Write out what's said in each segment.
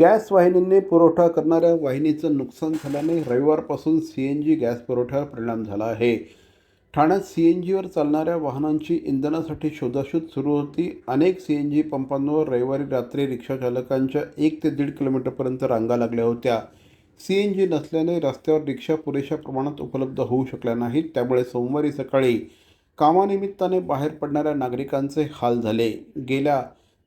Gas वाहिनींनी पुरवठा करणाऱ्या वाहिनीचं नुकसान झाल्याने रविवारपासून सी एन जी गॅस पुरवठ्यावर परिणाम झाला आहे. ठाण्यात सी एन जीवर चालणाऱ्या वाहनांची इंधनासाठी शोधाशोध सुरू होती. अनेक सी एन जी पंपांवर रविवारी रात्री रिक्षाचालकांच्या एक ते दीड किलोमीटरपर्यंत रांगा लागल्या होत्या. सी एन जी नसल्याने रस्त्यावर रिक्षा पुरेशा प्रमाणात उपलब्ध होऊ शकल्या नाहीत. त्यामुळे सोमवारी सकाळी कामानिमित्ताने बाहेर पडणाऱ्या नागरिकांचे हाल झाले. गेल्या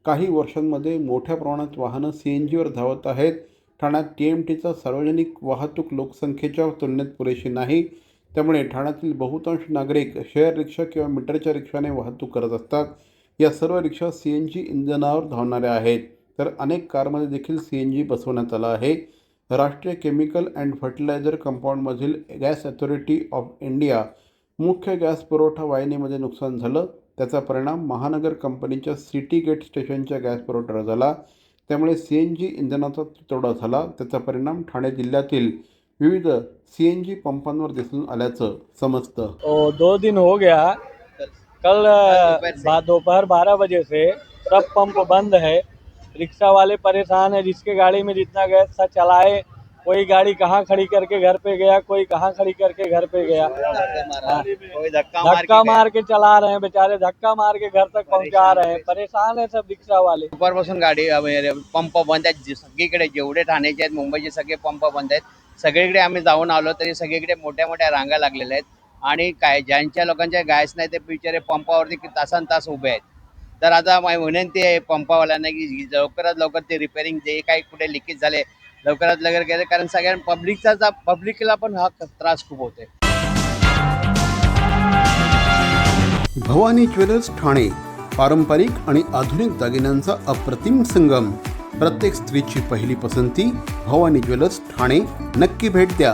काही वर्षांमध्ये मोठ्या प्रमाणात वाहनं सी एन जीवर धावत आहेत. ठाण्यात टी एम टीचा सार्वजनिक वाहतूक लोकसंख्येच्या तुलनेत पुरेशी नाही. त्यामुळे ठाण्यातील बहुतांश नागरिक शेअर रिक्षा किंवा मीटरच्या रिक्षाने वाहतूक करत असतात. या सर्व रिक्षा सी एन जी इंधनावर धावणाऱ्या आहेत. तर अनेक कारमध्ये देखील सी एन जी बसवण्यात आलं आहे. राष्ट्रीय केमिकल अँड फर्टिलायझर कंपाऊंडमधील गॅस अथॉरिटी ऑफ इंडिया मुख्य गॅस पुरवठा वाहिनीमध्ये नुकसान झालं. त्याचा परिणाम महानगर कंपनीच्या सिटी गेट स्टेशनच्या गॅस पुरवठ्यावर झाला. त्यामुळे सी एन जी इंधनाचा तुटवडा झाला. त्याचा परिणाम ठाणे जिल्ह्यातील विविध सी एन जी पंपांवर दिसून आल्याचं समजतं. तो दो दिन हो गया. कल दोपहर बारह बजे से सब पंप बंद है. रिक्शा वाले परेशान है जिसके गाड़ी में जितना गैस था चलाए कोई गाड़ी कहाँ खड़ी करके घर पे गया कोई कहाँ खड़ी करके घर पे गया। धक्का मार धक्का के मार के चला रहे हैं बेचारे धक्का मार के घर तक पहुंचा रहे हैं। परेशान है सब रिक्शा वाले। दुपारपासून गाडी पंप बंद आहेत सगळीकडे जेवढे ठाण्याचे आहेत मुंबईचे सगळे पंप बंद आहेत. सगळीकडे आम्ही जाऊन आलो तरी सगळीकडे मोठ्या मोठ्या रांगा लागलेल्या आहेत. आणि काय ज्यांच्या लोकांच्या गॅस नाही ते बिचारे पंपावरती कि- तासन तास उभे आहेत. तर आता माझी विनंती आहे पंपावाल्यांना की लवकरात लवकर ते रिपेअरिंग जे काही कुठे लिकेज झाले लवकरात लवकर केले कारण सगळ्या पब्लिकचा पब्लिकला पण हा त्रास खूप होते भवानी ज्वेलर्स ठाणे पारंपरिक आणि आधुनिक दागिन्यांचा अप्रतिम संगम. प्रत्येक स्त्रीची पहिली पसंती भवानी ज्वेलर्स ठाणे. नक्की भेट द्या.